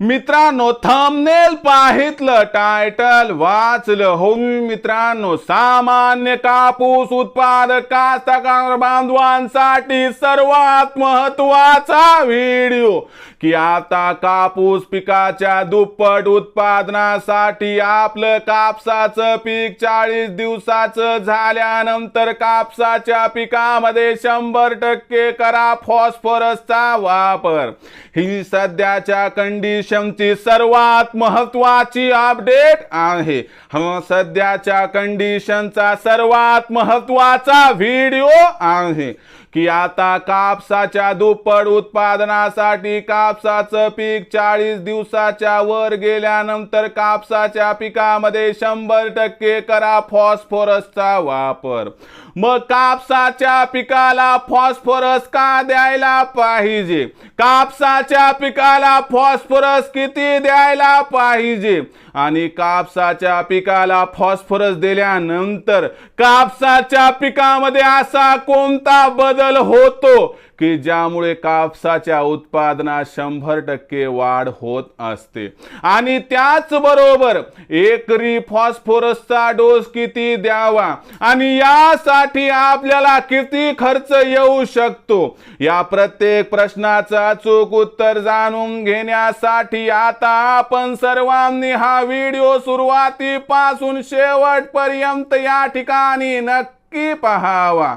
मित्रांनो thumbnail पाहितलं title वाचलं. हो मित्रांनो सामान्य कापूस उत्पादक कास्तकार बांधवांसाठी सर्वात महत्त्वाचा व्हिडिओ की आता कापूस पिकाच्या दुप्पट उत्पादनासाठी आपलं कापसाचं पीक चाळीस दिवसाचं झाल्यानंतर कापसाच्या पिकामध्ये शंभर टक्के करा फॉस्फरसचा वापर. ही सध्याच्या कंडिशन कंडिशनची सर्वात महत्वाची अपडेट आहे. सध्याच्या कंडिशनचा सर्वात महत्त्वाचा व्हिडिओ आहे. की आता कापसाच्या दुप्पट उत्पादनासाठी कापसाचं पीक चाळीस दिवसाच्या वर गेल्यानंतर कापसाच्या पिकामध्ये शंभर टक्के करा फॉस्फोरसचा वापर. मग कापसाच्या पिकाला फॉस्फोरस का द्यायला पाहिजे? कापसाच्या पिकाला फॉस्फरस किती द्यायला पाहिजे? आणि कापसाच्या पिकाला फॉस्फरस दिल्यानंतर कापसाच्या पिकामध्ये असा कोणता बदल होतो की ज्यामुळे कापसाच्या उत्पादनात शंभर टक्के वाढ होत असते. आणि त्याचबरोबर एकरी फॉस्फोरसचा डोस किती द्यावा? आणि यासाठी आपल्याला किती खर्च येऊ शकतो? या प्रत्येक प्रश्नाचं अचूक उत्तर जाणून घेण्यासाठी आता आपण सर्वांनी हा व्हिडिओ सुरुवातीपासून शेवटपर्यंत या ठिकाणी नक्की पहावा.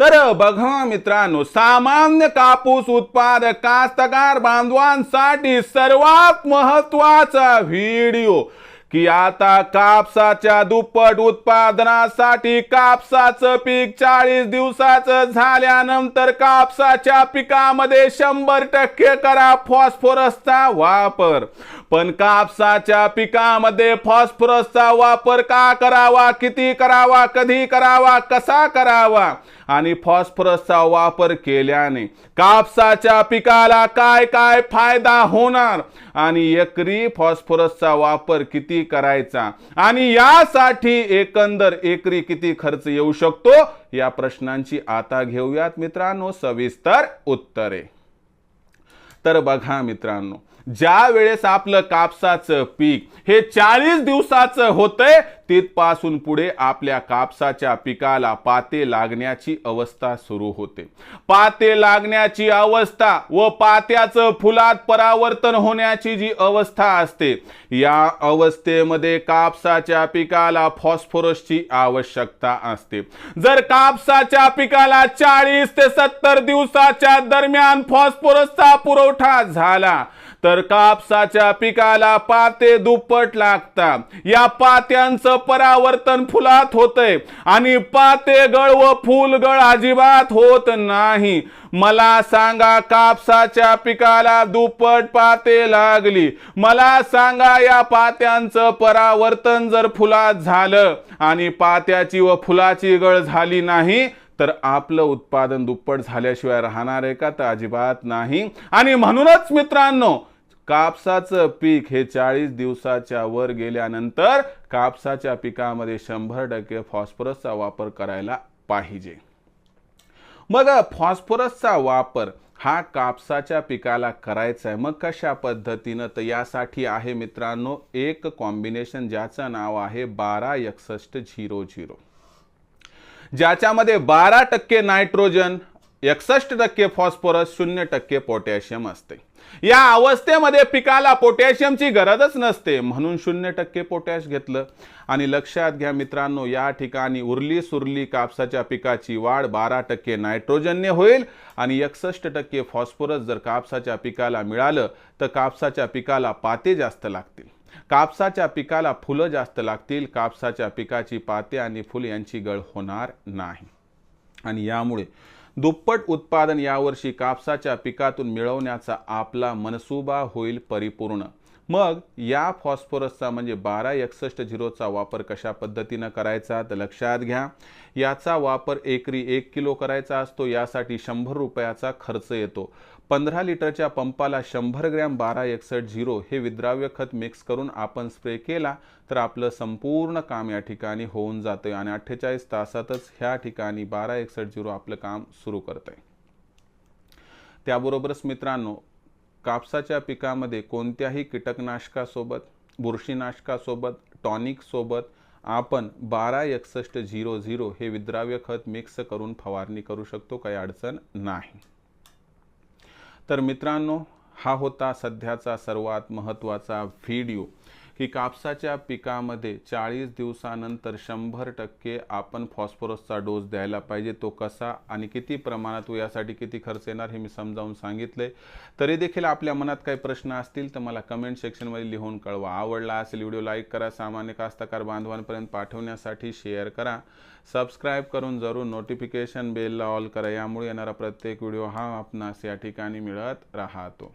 तर बघा मित्रांनो सामान्य कापूस उत्पादक कास्तकार बांधवांसाठी सर्वात महत्त्वाचा व्हिडिओ. की आता कापसाच्या दुप्पट उत्पादनासाठी कापसाचं पीक चाळीस दिवसाचं झाल्यानंतर कापसाच्या पिकामध्ये शंभर टक्के करा फॉस्फोरसचा वापर. पण कापसाच्या पिकामध्ये फॉस्फरसचा वापर का करावा? किती करावा? कधी करावा? कसा करावा? आणि फॉस्फरसचा वापर केल्याने कापसाच्या पिकाला काय काय फायदा होणार? आणि एकरी फॉस्फरसचा वापर किती करायचा? आणि यासाठी एकंदर एकरी किती खर्च येऊ शकतो? या प्रश्नांची आता घेऊयात मित्रांनो सविस्तर उत्तरे. तर बघा मित्रांनो ज्या वेळेस आपलं कापसाचं पीक हे चाळीस दिवसाचं होतंय तिथपासून पुढे आपल्या कापसाच्या पिकाला पाते लागण्याची अवस्था सुरू होते. पाते लागण्याची अवस्था व पात्याचं फुलात परावर्तन होण्याची जी अवस्था असते या अवस्थेमध्ये कापसाच्या पिकाला फॉस्फोरसची आवश्यकता असते. जर कापसाच्या पिकाला चाळीस ते सत्तर दिवसाच्या दरम्यान फॉस्फोरसचा पुरवठा झाला तर कापसाच्या पिकाला पाते दुप्पट लागतात. या पात्यांचं परावर्तन फुलात होतंय आणि पाते गळ व फुलगळ अजिबात होत नाही. मला सांगा कापसाच्या पिकाला दुप्पट पाते लागली. मला सांगा या पात्यांचं परावर्तन जर फुलात झालं आणि पात्याची व फुलाची गळ झाली नाही तर आपलं उत्पादन दुप्पट झाल्याशिवाय राहणार आहे का? तर अजिबात नाही. आणि म्हणूनच मित्रांनो कापसाचं पीक हे चाळीस दिवसाच्या वर गेल्यानंतर कापसाच्या पिकामध्ये शंभर टक्के फॉस्फरसचा वापर करायला पाहिजे. मग फॉस्फरसचा वापर हा कापसाच्या पिकाला करायचा आहे. मग कशा पद्धतीनं? तर यासाठी आहे मित्रांनो एक कॉम्बिनेशन ज्याचं नाव आहे बारा एकसष्ट झिरो झिरो. ज्याच्यामध्ये बारा टक्के नायट्रोजन एकसष्ट टक्के फॉस्फरस शून्य टक्के पोटॅशियम असते. या अवस्थेमध्ये पिकाला पोटॅशियमची गरजच नसते म्हणून शून्य टक्के पोटॅश घेतलं. आणि लक्षात घ्या मित्रांनो या ठिकाणी उरली सुरली कापसाच्या पिकाची वाढ बारा टक्के नायट्रोजनने होईल आणि एकसष्ट टक्के फॉस्फरस जर कापसाच्या पिकाला मिळालं तर कापसाच्या पिकाला पाते जास्त लागतील. कापसाच्या पिकाला फुलं जास्त लागतील कापसाच्या पिकाची पाते आणि फुल यांची गळ होणार नाही. आणि यामुळे दुप्पट उत्पादन यावर्षी कापसाच्या पिकातून मिळवण्याचा आपला मनसुबा होईल परिपूर्ण. मग या फॉस्फरसचा म्हणजे बारा एकसष्ट झिरोचा वापर कशा पद्धतीनं करायचा तर लक्षात घ्या. याचा वापर एकरी एक किलो करायचा असतो यासाठी शंभर रुपयाचा खर्च येतो. पंधरा लिटरच्या पंपाला शंभर ग्रॅम बारा एकसष्ट झिरो हे विद्राव्य खत मिक्स करून आपण स्प्रे केला तर आपलं संपूर्ण काम या ठिकाणी होऊन जातं आणि अठ्ठेचाळीस तासातच ह्या ठिकाणी बारा एकसष्ट झिरो आपलं काम सुरू करत आहे त्याबरोबरच मित्रांनो कापसाच्या पिकामध्ये कोणत्याही कीटकनाशकासोबत बुरशीनाशकासोबत टॉनिकसोबत आपण बारा एकसष्ट झिरो झिरो हे विद्राव्य खत मिक्स करून फवारणी करू शकतो काही अडचण नाही. तर मित्रांनो हा होता सध्याचा सर्वात महत्त्वाचा व्हिडिओ. की कापसाच्या पिकामध्ये चाळीस दिवसानंतर शंभर टक्के आपण फॉस्फरसचा डोस द्यायला पाहिजे. तो कसा आणि किती प्रमाणात व यासाठी किती खर्च येणार हे मी समजावून सांगितले तरी देखील आपल्या मनात काही प्रश्न असतील तर मला कमेंट सेक्शनमध्ये लिहून कळवा. आवडला असेल व्हिडिओ लाईक करा. सामान्य कास्तकार बांधवांपर्यंत पाठवण्यासाठी शेअर करा. सबस्क्राईब करून जरूर नोटिफिकेशन बेलला ऑल करा. यामुळे येणारा प्रत्येक व्हिडिओ हा आपणास या ठिकाणी मिळत राहतो.